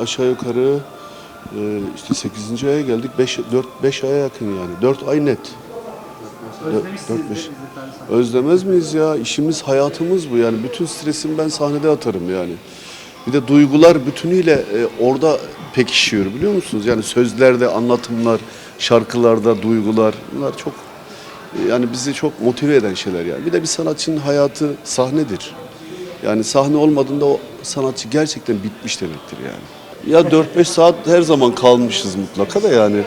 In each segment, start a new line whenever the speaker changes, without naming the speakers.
Aşağı yukarı e, işte 8. aya geldik. 5 4 5 aya yakın yani. 4 ay net.
Özlemişsiniz
beş. Özlemez miyiz ya? İşimiz, hayatımız bu yani. Bütün stresimi ben sahnede atarım yani. Bir de duygular bütünüyle e, orada pekişiyor biliyor musunuz? Yani sözlerde, anlatımlar, şarkılarda duygular bunlar çok e, yani bizi çok motive eden şeyler yani. Bir de bir sanatçının hayatı sahnedir. Yani sahne olmadığında o sanatçı gerçekten bitmiş demektir yani. Ya 4-5 saat her zaman kalmışız mutlaka da yani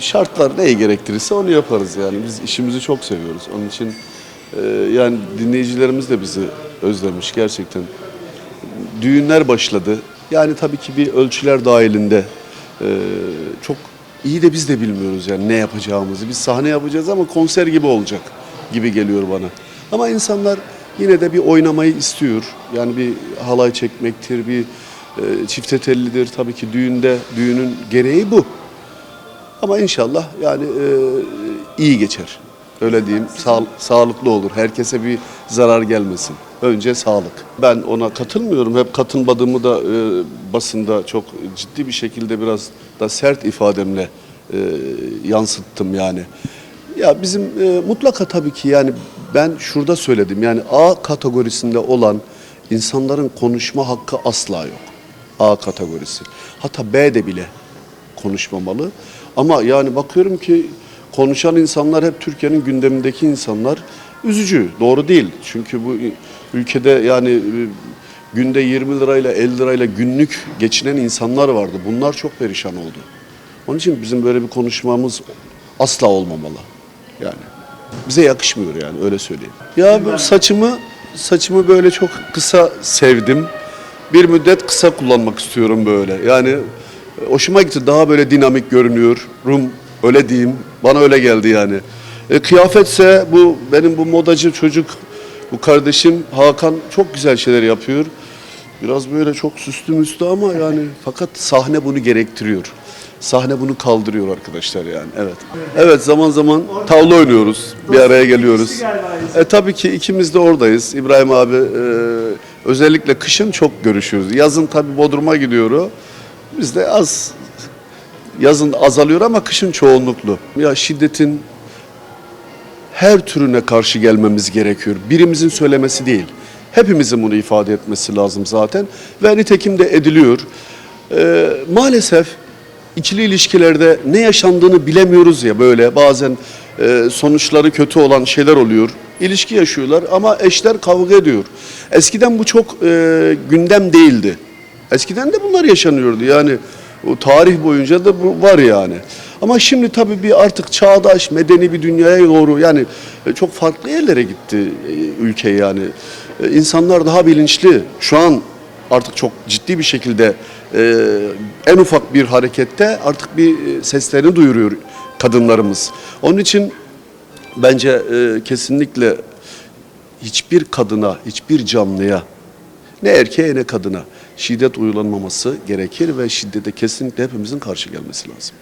şartlar neyi gerektirirse onu yaparız yani. Biz işimizi çok seviyoruz. Onun için e, yani dinleyicilerimiz de bizi özlemiş gerçekten. Düğünler başladı. Yani tabii ki bir ölçüler dahilinde e, çok iyi de biz de bilmiyoruz yani ne yapacağımızı. Biz sahne yapacağız ama konser gibi olacak gibi geliyor bana. Ama insanlar yine de bir oynamayı istiyor. Yani bir halay çekmektir, bir e, çifte tellidir. Tabii ki düğünde, düğünün gereği bu. Ama inşallah yani e, iyi geçer. Öyle diyeyim. Sağ- sağlıklı olur. Herkese bir zarar gelmesin. Önce sağlık. Ben ona katılmıyorum. Hep katılmadığımı da e, basında çok ciddi bir şekilde biraz da sert ifademle e, yansıttım yani. Ya bizim e, mutlaka tabii ki yani ben şurada söyledim. Yani A kategorisinde olan insanların konuşma hakkı asla yok. A kategorisi. Hatta B'de bile konuşmamalı. Ama yani bakıyorum ki konuşan insanlar hep Türkiye'nin gündemindeki insanlar üzücü. Doğru değil. Çünkü bu ülkede yani e, günde 20 lirayla 50 lirayla günlük geçinen insanlar vardı. Bunlar çok perişan oldu. Onun için bizim böyle bir konuşmamız asla olmamalı. Yani bize yakışmıyor yani öyle söyleyeyim. Ya saçımı saçımı böyle çok kısa sevdim. Bir müddet kısa kullanmak istiyorum böyle. Yani hoşuma gitti. Daha böyle dinamik görünüyor. Rum öyle diyeyim. Bana öyle geldi yani. E, kıyafetse bu benim bu modacı çocuk bu kardeşim Hakan çok güzel şeyler yapıyor. Biraz böyle çok süslü müslü ama yani fakat sahne bunu gerektiriyor. Sahne bunu kaldırıyor arkadaşlar yani. Evet. Evet zaman zaman tavla oynuyoruz. Bir araya geliyoruz. E tabii ki ikimiz de oradayız. İbrahim abi e, özellikle kışın çok görüşüyoruz. Yazın tabii Bodrum'a gidiyor o. Biz de az yazın azalıyor ama kışın çoğunluklu. Ya şiddetin her türüne karşı gelmemiz gerekiyor. Birimizin söylemesi değil. Hepimizin bunu ifade etmesi lazım zaten. Ve nitekim de ediliyor. Ee, maalesef ikili ilişkilerde ne yaşandığını bilemiyoruz ya böyle bazen e, sonuçları kötü olan şeyler oluyor. İlişki yaşıyorlar ama eşler kavga ediyor. Eskiden bu çok e, gündem değildi. Eskiden de bunlar yaşanıyordu yani. O tarih boyunca da bu var yani. Ama şimdi tabii bir artık çağdaş, medeni bir dünyaya doğru yani e, çok farklı yerlere gitti e, ülke yani. E, İnsanlar daha bilinçli. Şu an artık çok ciddi bir şekilde en ufak bir harekette artık bir seslerini duyuruyor kadınlarımız. Onun için bence kesinlikle hiçbir kadına, hiçbir canlıya ne erkeğe ne kadına şiddet uygulanmaması gerekir ve şiddete kesinlikle hepimizin karşı gelmesi lazım.